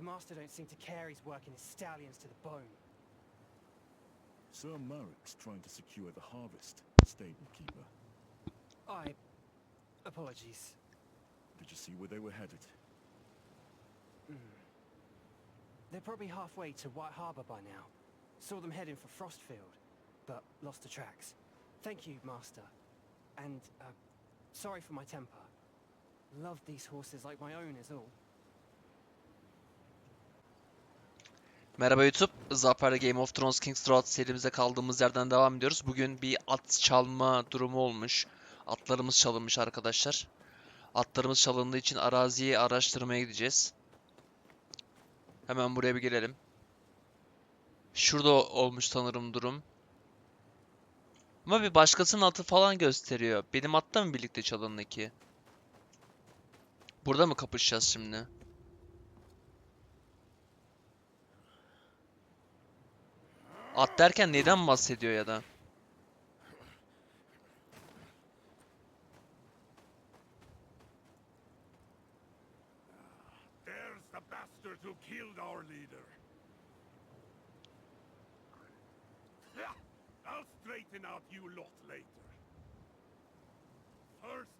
The master don't seem to care he's working his stallions to the bone. Sir Marek's trying to secure the harvest, stable keeper. I... Apologies. Did you see where they were headed? They're probably halfway to White Harbour by now. Saw them heading for Frostfield, but lost the tracks. Thank you, Master. And, uh, sorry for my temper. Love these horses like my own is all. Merhaba YouTube. Zafer'le Game of Thrones King's Road serimize kaldığımız yerden devam ediyoruz. Bugün bir at çalma durumu olmuş. Atlarımız çalınmış arkadaşlar. Atlarımız çalındığı için araziyi araştırmaya gideceğiz. Hemen buraya bir gelelim. Şurada olmuş sanırım durum. Ama bir başkasının atı falan gösteriyor. Benim atla mı birlikte çalındı ki? Burada mı kapışacağız şimdi? At derken neyden bahsediyor ya da? There's the bastard who killed our leader. I'll straighten out you lot later. First,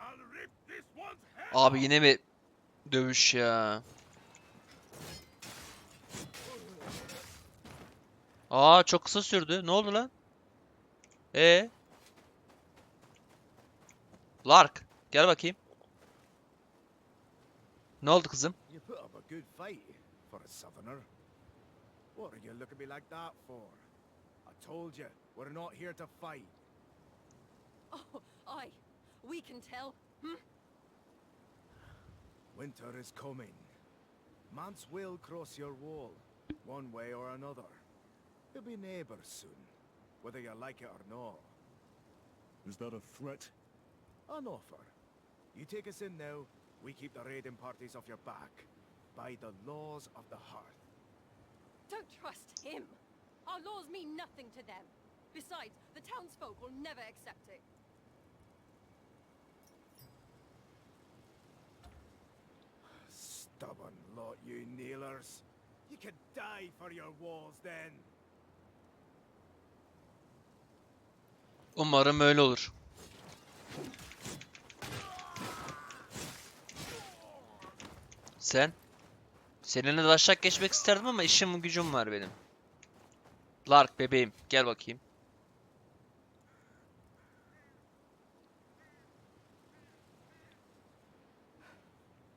I'll rip this one's head Abi yine mi dövüş ya? Aa çok kısa sürdü. Ne oldu lan? E Lark, gel bakayım. Ne oldu kızım? You put up a good fight for a southerner. What are you looking at me like that for? I told you, we're not here to fight. Oh, aye. We can tell. Hmm? Winter is coming. Mance will cross your wall, one way or another. You'll be neighbours soon, whether you like it or not. Is that a threat? An offer. You take us in now, we keep the raiding parties off your back. By the laws of the hearth. Don't trust him. Our laws mean nothing to them. Besides, the townsfolk will never accept it. Stubborn lot, you nailers. You could die for your walls then. Umarım öyle olur. Sen? Seninle de aşağı geçmek isterdim ama işim gücüm var benim. Lark bebeğim gel bakayım.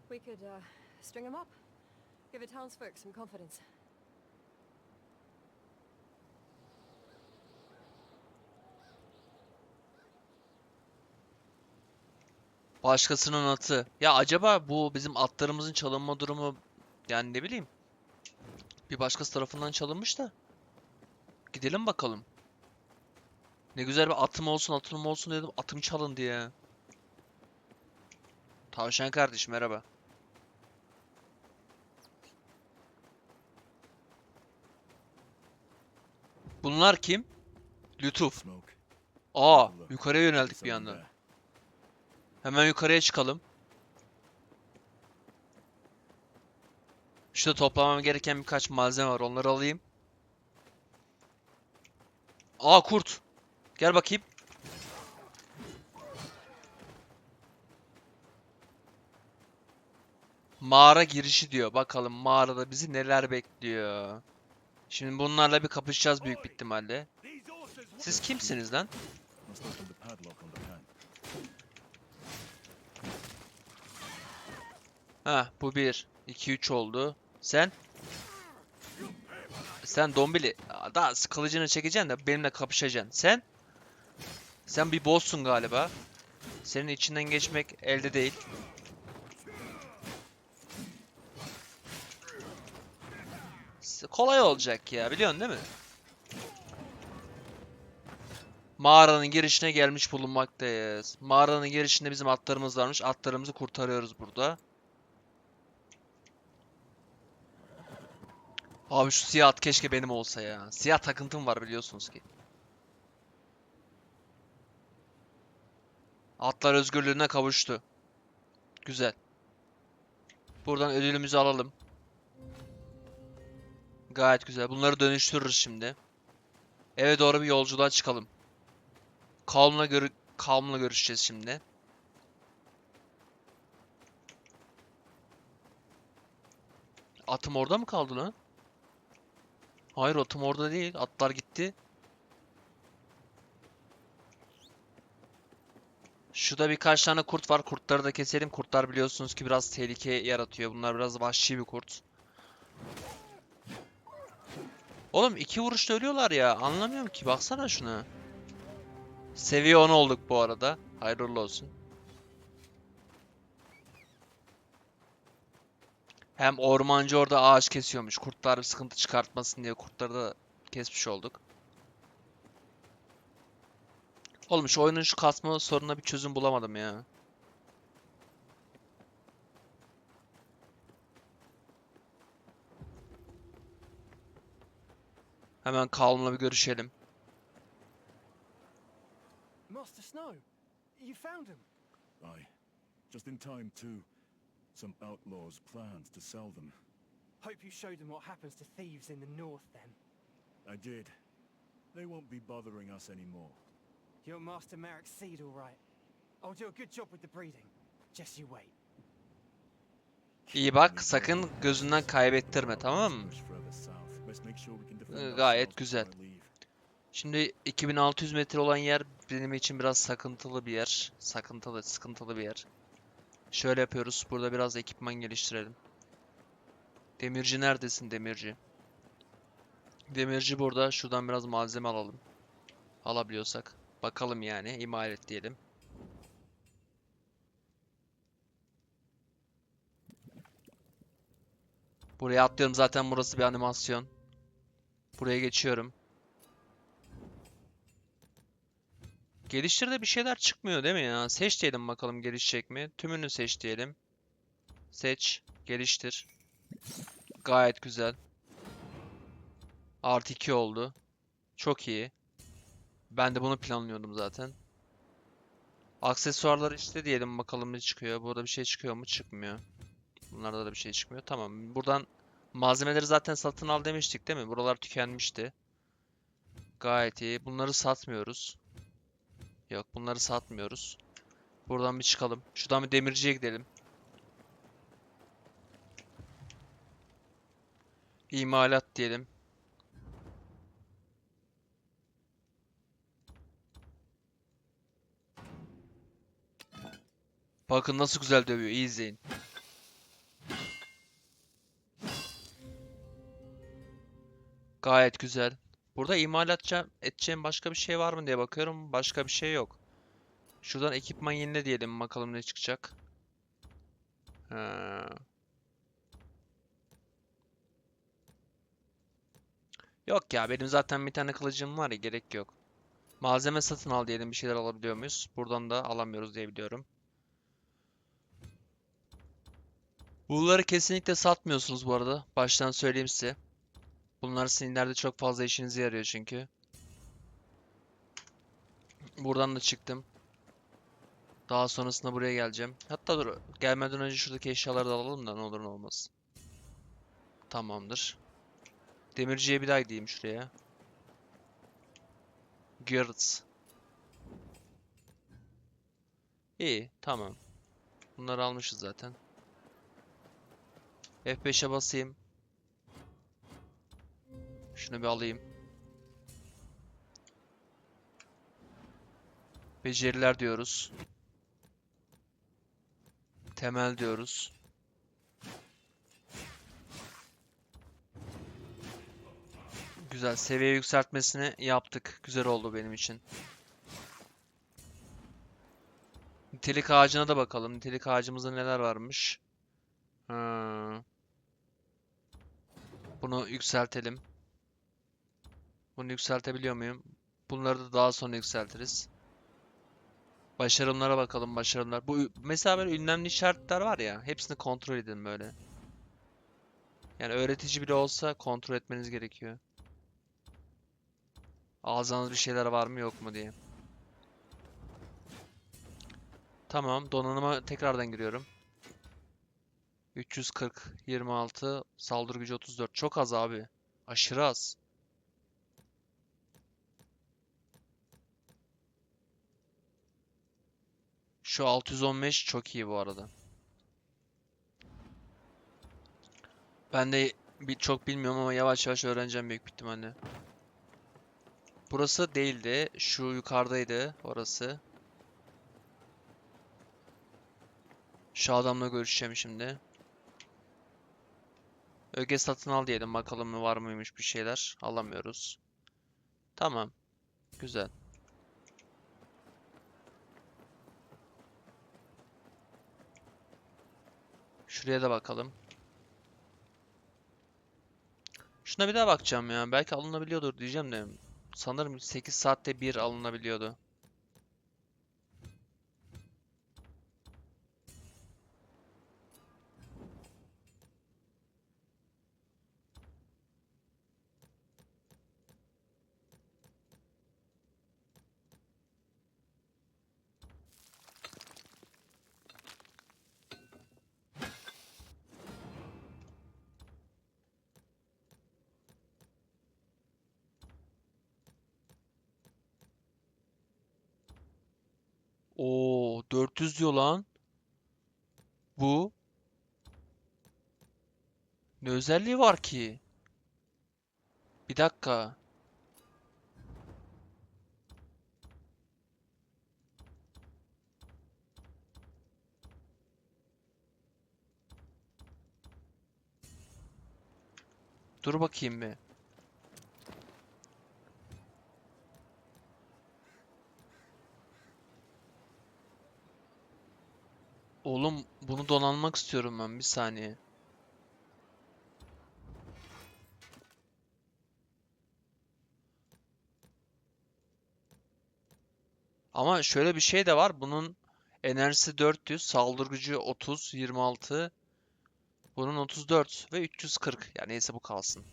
We could, uh, string him up. Give the townsfolk some confidence. Başkasının atı. Ya acaba bu bizim atlarımızın çalınma durumu yani ne bileyim. Bir başkası tarafından çalınmış da. Gidelim bakalım. Ne güzel bir atım olsun atım olsun dedim. Atım çalındı ya. Tavşan kardeş merhaba. Bunlar kim? Lütuf. Aa, yukarıya yöneldik bir anda. Hemen yukarıya çıkalım. Şurada toplamam gereken birkaç malzeme var. Onları alayım. Aa kurt. Gel bakayım. Mağara girişi diyor. Bakalım mağarada bizi neler bekliyor. Şimdi bunlarla bir kapışacağız büyük bir ihtimalle. Siz kimsiniz lan? Ha bu bir. 2 3 oldu. Sen? Sen dombili. Daha kılıcını çekeceksin de benimle kapışacaksın. Sen? Sen bir boss'sun galiba. Senin içinden geçmek elde değil. Kolay olacak ya biliyorsun değil mi? Mağaranın girişine gelmiş bulunmaktayız. Mağaranın girişinde bizim atlarımız varmış. Atlarımızı kurtarıyoruz burada. Abi şu siyah at keşke benim olsa ya. Siyah takıntım var biliyorsunuz ki. Atlar özgürlüğüne kavuştu. Güzel. Buradan ödülümüzü alalım. Gayet güzel. Bunları dönüştürürüz şimdi. Eve doğru bir yolculuğa çıkalım. Calm'la görü Calm'la görüşeceğiz şimdi. Atım orada mı kaldı lan? Hayır atım orada değil. Atlar gitti. Şurada birkaç tane kurt var. Kurtları da keselim. Kurtlar biliyorsunuz ki biraz tehlike yaratıyor. Bunlar biraz vahşi bir kurt. Oğlum iki vuruşta ölüyorlar ya. Anlamıyorum ki. Baksana şuna. Seviye 10 olduk bu arada. Hayırlı olsun. Hem ormancı orada ağaç kesiyormuş. Kurtlar bir sıkıntı çıkartmasın diye kurtları da kesmiş olduk. Oğlum şu oyunun şu kasma sorununa bir çözüm bulamadım ya. Hemen Calm'la bir görüşelim. Master Snow, you found him. Aye. Just in time, too. Some outlaws planned to sell them. Hope you showed them what happens to thieves in the north then. I did. They won't be bothering us anymore. Your Master Merrick's seed all right. I'll do a good job with the breeding. Just you wait. İyi bak, sakın gözünden kaybettirme, tamam mı? Ee, gayet güzel. Şimdi 2600 metre olan yer benim için biraz sakıntılı bir yer. Sakıntılı, sıkıntılı bir yer. Şöyle yapıyoruz. Burada biraz ekipman geliştirelim. Demirci neredesin demirci? Demirci burada. Şuradan biraz malzeme alalım. Alabiliyorsak. Bakalım yani. İmal et diyelim. Buraya atlıyorum. Zaten burası bir animasyon. Buraya geçiyorum. Geliştirde bir şeyler çıkmıyor değil mi ya? Seç diyelim bakalım gelişecek mi? Tümünü seç diyelim. Seç. Geliştir. Gayet güzel. Artı 2 oldu. Çok iyi. Ben de bunu planlıyordum zaten. Aksesuarlar işte diyelim bakalım ne çıkıyor. Burada bir şey çıkıyor mu? Çıkmıyor. Bunlarda da bir şey çıkmıyor. Tamam. Buradan malzemeleri zaten satın al demiştik değil mi? Buralar tükenmişti. Gayet iyi. Bunları satmıyoruz. Yok bunları satmıyoruz. Buradan bir çıkalım. Şuradan bir demirciye gidelim. İmalat diyelim. Bakın nasıl güzel dövüyor. İyi izleyin. Gayet güzel. Burada imalat edeceğim başka bir şey var mı diye bakıyorum. Başka bir şey yok. Şuradan ekipman yenile diyelim. Bakalım ne çıkacak. Ha. Yok ya benim zaten bir tane kılıcım var ya gerek yok. Malzeme satın al diyelim bir şeyler alabiliyor muyuz? Buradan da alamıyoruz diye biliyorum. Bunları kesinlikle satmıyorsunuz bu arada. Baştan söyleyeyim size. Bunlar sizin ileride çok fazla işinize yarıyor çünkü. Buradan da çıktım. Daha sonrasında buraya geleceğim. Hatta dur gelmeden önce şuradaki eşyaları da alalım da ne olur ne olmaz. Tamamdır. Demirciye bir daha gideyim şuraya. Girds. İyi, tamam. Bunları almışız zaten. F5'e basayım. Şunu bir alayım. Beceriler diyoruz. Temel diyoruz. Güzel. Seviye yükseltmesini yaptık. Güzel oldu benim için. Nitelik ağacına da bakalım. Nitelik ağacımızda neler varmış. Ha. Bunu yükseltelim. Bunu yükseltebiliyor muyum? Bunları da daha sonra yükseltiriz. Başarımlara bakalım başarımlar. Bu mesela böyle ünlemli işaretler var ya. Hepsini kontrol edin böyle. Yani öğretici bile olsa kontrol etmeniz gerekiyor. Ağzınız bir şeyler var mı yok mu diye. Tamam, donanıma tekrardan giriyorum. 340, 26, saldırı gücü 34. Çok az abi. Aşırı az. Şu 615 çok iyi bu arada. Ben de bir çok bilmiyorum ama yavaş yavaş öğreneceğim büyük ihtimalle. Burası değildi. Şu yukarıdaydı orası. Şu adamla görüşeceğim şimdi. Öge satın al diyelim bakalım var mıymış bir şeyler. Alamıyoruz. Tamam. Güzel. Şuraya da bakalım. Şuna bir daha bakacağım ya. Belki alınabiliyordur diyeceğim de. Sanırım 8 saatte bir alınabiliyordu. Oo 400 diyor lan. Bu. Ne özelliği var ki? Bir dakika. Dur bakayım bir. Oğlum bunu donanmak istiyorum ben bir saniye. Ama şöyle bir şey de var. Bunun enerjisi 400, saldırı gücü 30, 26. Bunun 34 ve 340. Yani neyse bu kalsın.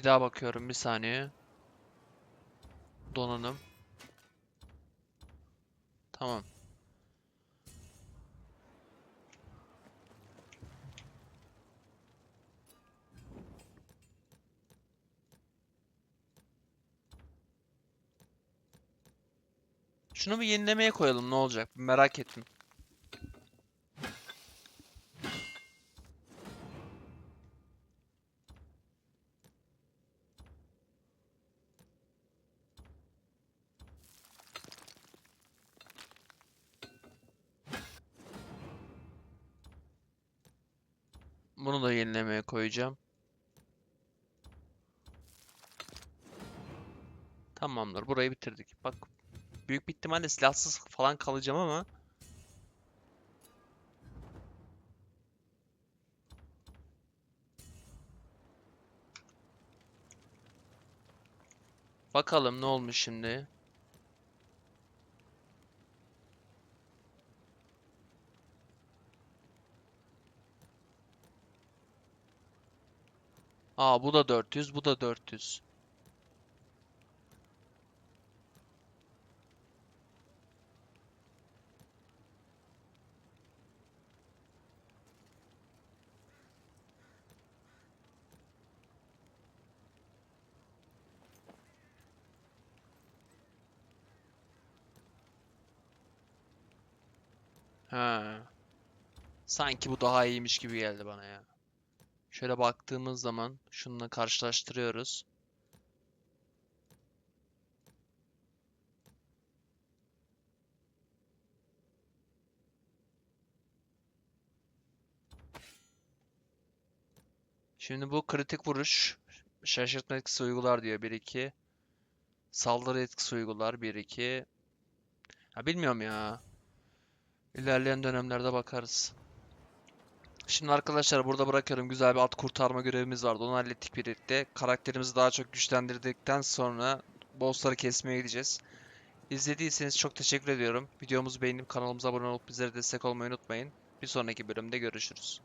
Bir daha bakıyorum bir saniye. Donanım. Tamam. Şunu bir yenilemeye koyalım ne olacak? Merak ettim. Bunu da yenilemeye koyacağım. Tamamdır. Burayı bitirdik. Bak büyük bir ihtimalle silahsız falan kalacağım ama Bakalım ne olmuş şimdi. Aa bu da 400, bu da 400. Ha. Sanki bu daha iyiymiş gibi geldi bana ya. Şöyle baktığımız zaman şununla karşılaştırıyoruz. Şimdi bu kritik vuruş şaşırtma etkisi uygular diyor 1-2. Saldırı etkisi uygular 1-2. Ha bilmiyorum ya. İlerleyen dönemlerde bakarız. Şimdi arkadaşlar burada bırakıyorum. Güzel bir at kurtarma görevimiz vardı. Onu hallettik birlikte. Karakterimizi daha çok güçlendirdikten sonra bossları kesmeye gideceğiz. İzlediyseniz çok teşekkür ediyorum. Videomuzu beğenip kanalımıza abone olup bizlere destek olmayı unutmayın. Bir sonraki bölümde görüşürüz.